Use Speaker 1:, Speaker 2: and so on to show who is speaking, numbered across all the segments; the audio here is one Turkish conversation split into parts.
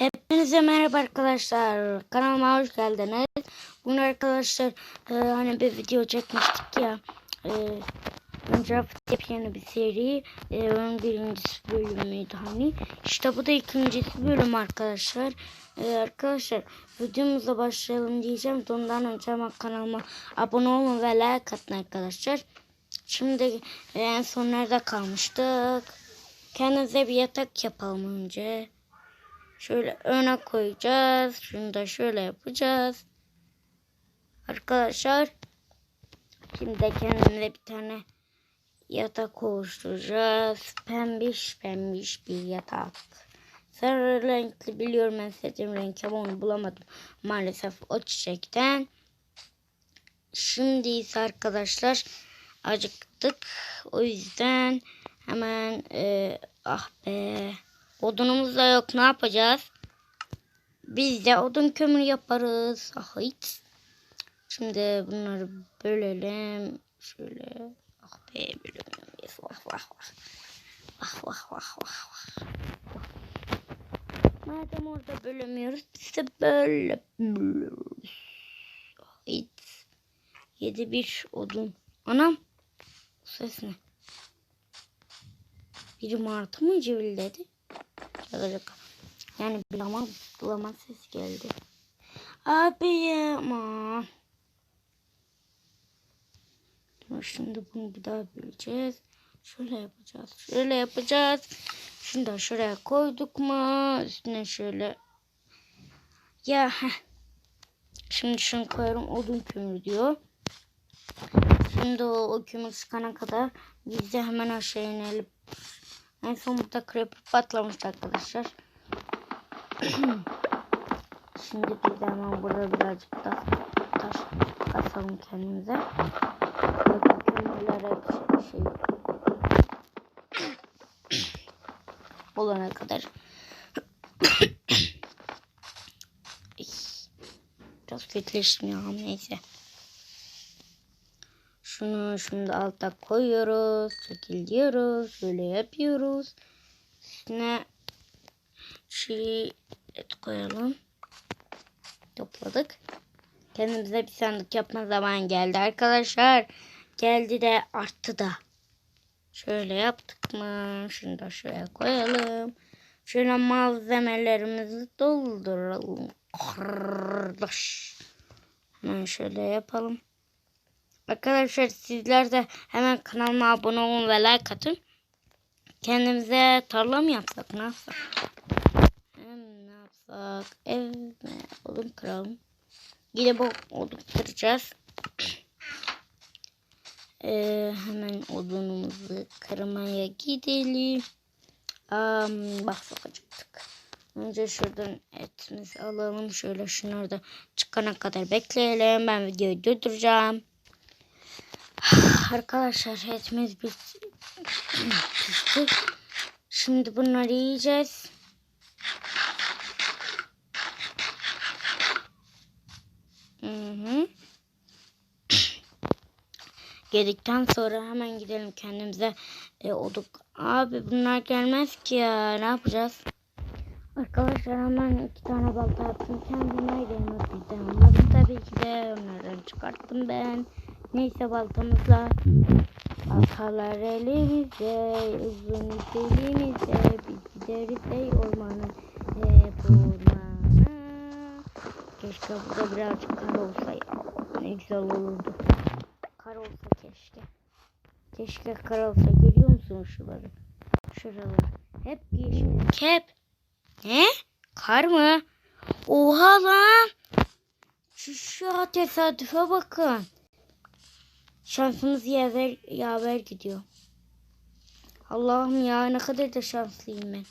Speaker 1: Hepinize merhaba arkadaşlar. Kanalıma hoş geldiniz. Bugün arkadaşlar e, hani bir video çekmiştik ya. E, Minecraft yepyeni bir seri. E, onun birincisi bölümüydü hani. İşte bu da ikincisi bölüm arkadaşlar. E, arkadaşlar videomuza başlayalım diyeceğim. Ondan önce ama kanalıma abone olun ve like atın arkadaşlar. Şimdi e, en son nerede kalmıştık? Kendimize bir yatak yapalım önce. Şöyle öne koyacağız. Şunu da şöyle yapacağız. Arkadaşlar. Şimdi de kendimize bir tane yatak oluşturacağız. Pembiş pembiş bir yatak. Sarı renkli biliyorum ben istediğim renk ama onu bulamadım. Maalesef o çiçekten. Şimdi ise arkadaşlar acıktık. O yüzden hemen e, ah be odunumuz da yok ne yapacağız? Biz de odun kömür yaparız. Ah hiç. Şimdi bunları bölelim. Şöyle ah be bölemiyoruz. Vah vah vah. Vah vah vah vah vah. Madem orada bölemiyoruz biz de böyle bölüyoruz. Ah, hiç. Yedi bir odun. Anam. Ses ne? Biri martı mı civildedi? Çalacak. Yani bulama, bulama ses geldi. Abi ama. Şimdi bunu bir daha böleceğiz. Şöyle yapacağız. Şöyle yapacağız. Şunu da şuraya koyduk mu? Üstüne şöyle. Ya heh. Şimdi şunu koyarım. Odun kömürü diyor. Şimdi o, o kömür çıkana kadar biz de hemen aşağı inelim. En son burada creeper patlamıştı arkadaşlar. Şimdi biz de hemen burada birazcık da taş kasalım kendimize. Bakın kömürler hep şey, şey olana kadar. Biraz kötüleştim ya neyse. Şunu şimdi alta koyuyoruz. Çekil diyoruz. Şöyle yapıyoruz. Üstüne çiğ et koyalım. Topladık. Kendimize bir sandık yapma zaman geldi arkadaşlar. Geldi de arttı da. Şöyle yaptık mı? Şunu da şuraya koyalım. Şöyle malzemelerimizi dolduralım. Kardeş. Hemen şöyle yapalım. Arkadaşlar sizler de hemen kanalıma abone olun ve like atın. Kendimize tarla mı yapsak ne yapsak? Hem ne yapsak? Ev mi? Odun kıralım. Yine bu odun kıracağız. Ee, hemen odunumuzu kırmaya gidelim. Um, bak çok acıktık. Önce şuradan etimizi alalım. Şöyle şunları da çıkana kadar bekleyelim. Ben videoyu durduracağım. Arkadaşlar etimiz bit- pişti. Şimdi bunları yiyeceğiz. Hı hı. Yedikten sonra hemen gidelim kendimize e, oduk. Abi bunlar gelmez ki ya. Ne yapacağız? Arkadaşlar hemen iki tane balta yaptım. Kendime de almadım tabii ki de. Onlardan çıkarttım ben. Neyse baltamızla. Baltalar elimizde. Uzun ip elimizde. Biz gideriz ey ormanın. Hep ormana. Keşke burada birazcık kar olsa ya. Ne güzel olurdu. Kar olsa keşke. Keşke kar olsa. Görüyor musunuz şuraları? Şuraları. Hep yeşil. Hep. Ne? Kar mı? Oha lan. Şu, şu tesadüfe bakın. Şansımız yaver, yaver gidiyor. Allah'ım ya ne kadar da şanslıyım ben.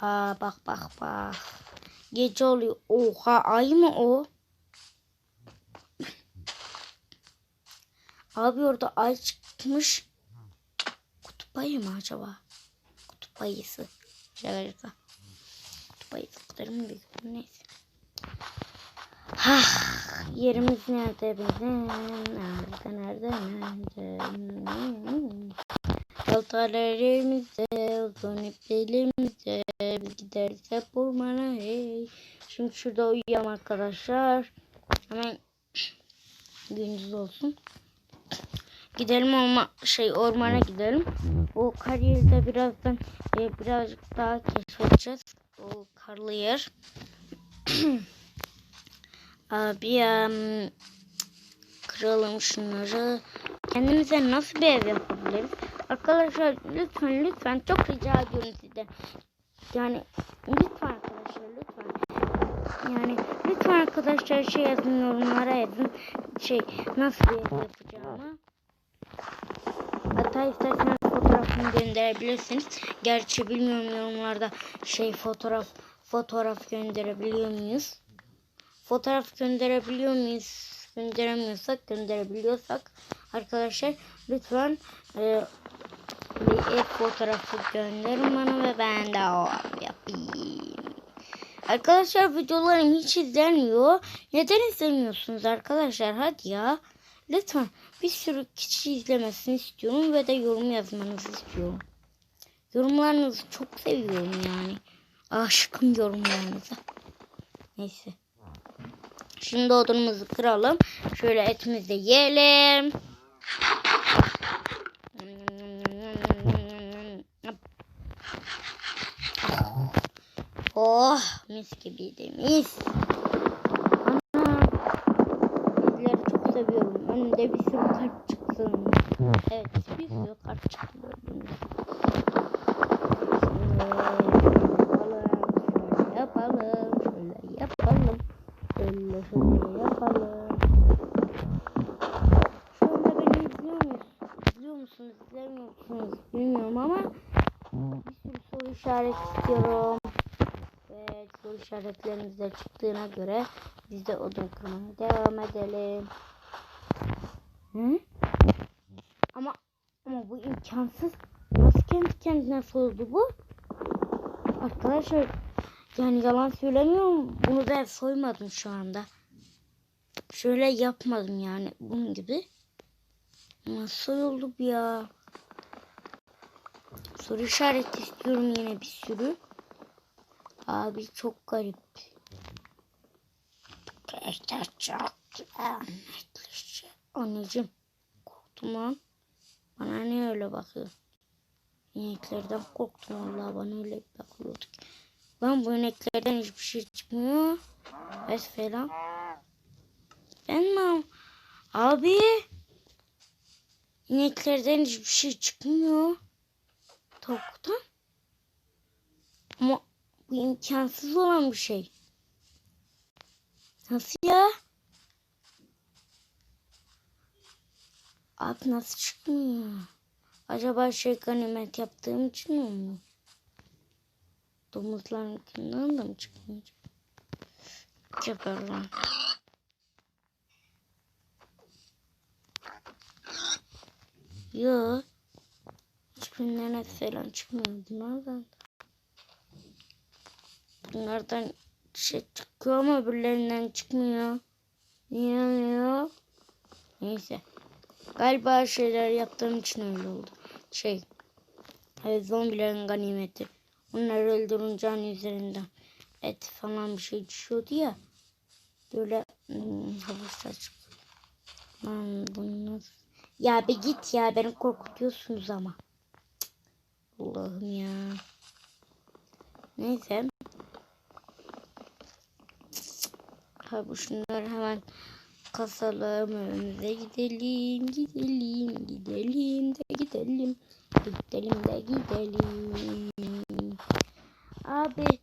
Speaker 1: Aa bak bak bak. Gece oluyor. Oha ay mı o? Abi orada ay çıkmış. Kutup ayı mı acaba? Kutup ayısı. Şaka şaka. Kutup ayısı mı büyük? Neyse. Hah, yerimiz nerede bizim? Nerede, nerede, nerede? Baltalar elimizde, uzun ip elimizde. Biz gideriz hep ormana hey. Şimdi şurada uyuyalım arkadaşlar. Hemen gündüz olsun. Gidelim orma şey ormana gidelim. O kar yeri de birazdan e, birazcık daha keşfedeceğiz. O karlı yer. Abi ya kıralım şunları. Kendimize nasıl bir ev yapabiliriz? Arkadaşlar lütfen lütfen çok rica ediyorum sizden. Yani lütfen arkadaşlar lütfen. Yani lütfen arkadaşlar şey yazın yorumlara yazın. Şey nasıl bir ev yapacağımı. Hatta isterseniz fotoğrafını gönderebilirsiniz. Gerçi bilmiyorum yorumlarda şey fotoğraf fotoğraf gönderebiliyor muyuz? Fotoğraf gönderebiliyor muyuz? Gönderemiyorsak gönderebiliyorsak arkadaşlar lütfen e, bir ev fotoğrafı gönderin bana ve ben de o yapayım. Arkadaşlar videolarım hiç izlenmiyor. Neden izlemiyorsunuz arkadaşlar? Hadi ya. Lütfen bir sürü kişi izlemesini istiyorum ve de yorum yazmanızı istiyorum. Yorumlarınızı çok seviyorum yani. Aşkım yorumlarınıza. Neyse. Şimdi odunumuzu kıralım. Şöyle etimizi yiyelim. Oh mis gibiydi mis. Ana. Bizleri çok seviyorum. Önümde bir sürü kart çıksın. Evet bir sürü kart çıktı gördüğünüz. Şöyle yapalım. Şöyle yapalım. Şöyle şöyle yapalım. Şu anda beni izliyor musunuz? İzliyor musunuz? İzlemiyor musunuz? Bilmiyorum ama bir sürü soru işareti istiyorum. Evet soru işaretlerimiz de çıktığına göre biz de odun kırmaya devam edelim. Hı? Ama ama bu imkansız. Nasıl kendi kendine soyuldu bu? Arkadaşlar yani yalan söylemiyorum. Bunu ben soymadım şu anda. Şöyle yapmadım yani bunun gibi. Nasıl bu ya? Soru işareti istiyorum yine bir sürü. Abi çok garip. Arkadaşlar çok. Anneciğim korktum lan. Bana ne öyle bakıyor? İneklerden korktum vallahi bana öyle bakıyordu. Ben bu ineklerden hiçbir şey çıkmıyor. Es falan. Ben mi? Abi. İneklerden hiçbir şey çıkmıyor. Tavuktan. Ama bu imkansız olan bir şey. Nasıl ya? Abi nasıl çıkmıyor? Acaba şey ganimet yaptığım için mi olmuyor? Domuzlarınkinden de mi çıkmayacak? Geber lan. Yo. Hiçbirinden falan çıkmıyor. Bunlardan. Bunlardan şey çıkıyor ama öbürlerinden çıkmıyor. Niye yok? Neyse. Galiba şeyler yaptığım için öyle oldu. Şey. Evet, zombilerin ganimeti. Onları öldürünce hani üzerinden et falan bir şey düşüyordu ya. Böyle hmm, havuçlar çıktı. Lan nasıl? Ya bir git ya beni korkutuyorsunuz ama. Allah'ım ya. Neyse. Ha bu şunları hemen kasalım önümüze gidelim gidelim gidelim de gidelim gidelim de gidelim abi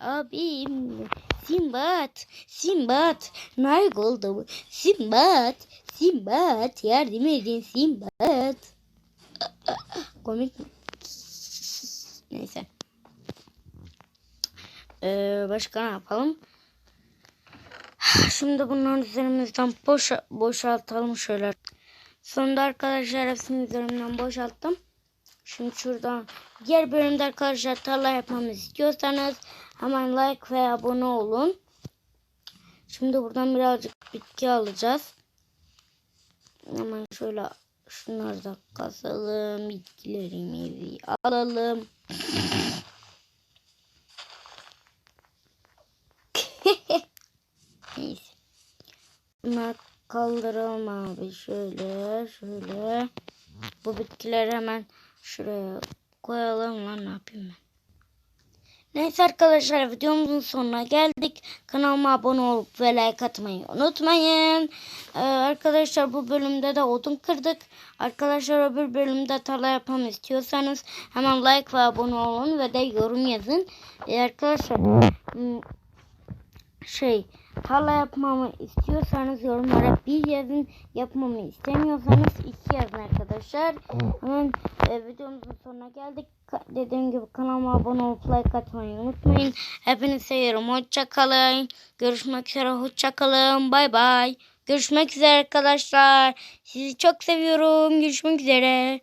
Speaker 1: abim. Simbat Simbat nerede oldu Simbat Simbat yardım edin Simbat komik mi? neyse. Ee, başka ne yapalım? Şimdi bunların üzerimizden boş, boşaltalım şöyle. Sonunda arkadaşlar hepsini üzerimden boşalttım. Şimdi şuradan diğer bölümde arkadaşlar tarla yapmamızı istiyorsanız hemen like ve abone olun. Şimdi buradan birazcık bitki alacağız. Hemen şöyle şunları da kasalım. Bitkilerimizi alalım. Neyse. Bunlar kaldıralım abi. Şöyle şöyle. Bu bitkileri hemen şuraya koyalım lan ne yapayım ben. Neyse arkadaşlar videomuzun sonuna geldik. Kanalıma abone olup ve like atmayı unutmayın. Ee, arkadaşlar bu bölümde de odun kırdık. Arkadaşlar öbür bölümde tarla yapmamı istiyorsanız hemen like ve abone olun ve de yorum yazın. Ee, arkadaşlar şey tarla yapmamı istiyorsanız yorumlara bir yazın. Yapmamı istemiyorsanız iki yazın arkadaşlar. Hemen e, videomuzun sonuna geldik. Ka- Dediğim gibi kanalıma abone olup like atmayı unutmayın. Hepinizi seviyorum. Hoşça kalın. Görüşmek üzere. Hoşça kalın. Bay bay. Görüşmek üzere arkadaşlar. Sizi çok seviyorum. Görüşmek üzere.